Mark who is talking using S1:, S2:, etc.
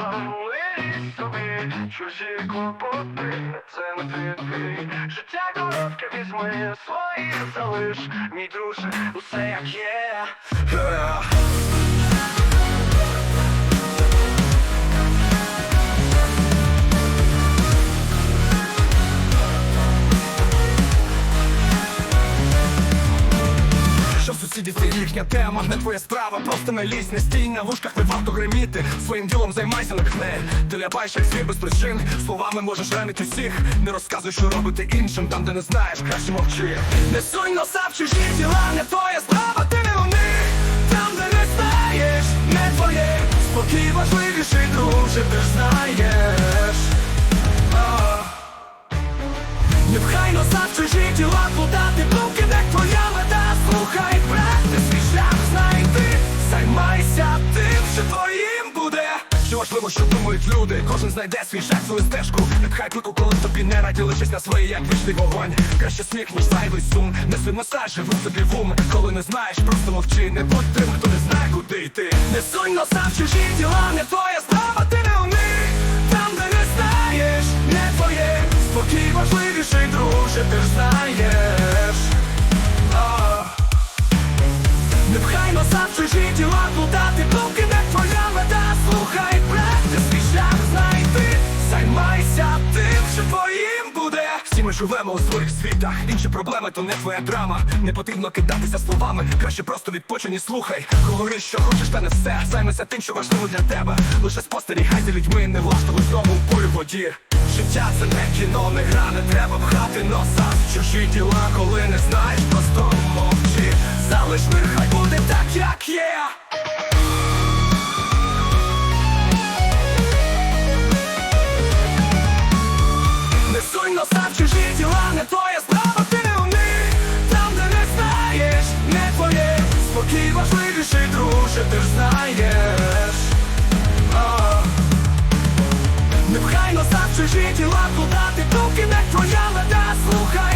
S1: Замились тобі чужі клопоти, це не твій Життя коротке візьми своє залиш, мій друже, усе як є. Це їхня тема, не твоя справа, просто не лізь, не стій на вушках, не варто гриміти. Своїм ділом займайся, кне Ти ляпаєш як свій без причин. Словами можеш ранити всіх. Не розказуй, що робити іншим, там де не знаєш, краще мовчи. Не суй носа в чужі діла, не твоя справа, ти не у них Там де не знаєш, не твоє. Спокій важливіший, друже, ти знаєш Що важливо, що думають люди. Кожен знайде свій шлях, свою стежку. Пхай клику, коли тобі не раді Лишись на своїй, як вічний вогонь. Краще сміх, ніж зайвий сум. Не свій носа, живи собі в ум. Коли не знаєш, просто мовчи. Не будь тим, хто не знає, куди йти. Не сунь носа в чужі діла, не твоя справа, ти не у них Там, де не знаєш, не твоє. Спокій важливіший, друже, ти ж знаєш живемо у своїх світах. Інші проблеми то не твоя драма. Не потрібно кидатися словами. Краще просто відпочинь і слухай. Говори, що хочеш, та не все. Займися тим, що важливо для тебе. Лише спостерігай за людьми, не влаштовуй знову в полі воді Життя це не кіно, не гра, не треба пхати носа. Чужі діла, коли не знаєш, просто мовчи. Залиш мир, тіла не твоя справа, ти у них Там, де не знаєш, не твоє. Спокій важливіший, друже, ти ж знаєш. Нехай назад чужі тіла туди, ти поки не твоя леда, слухай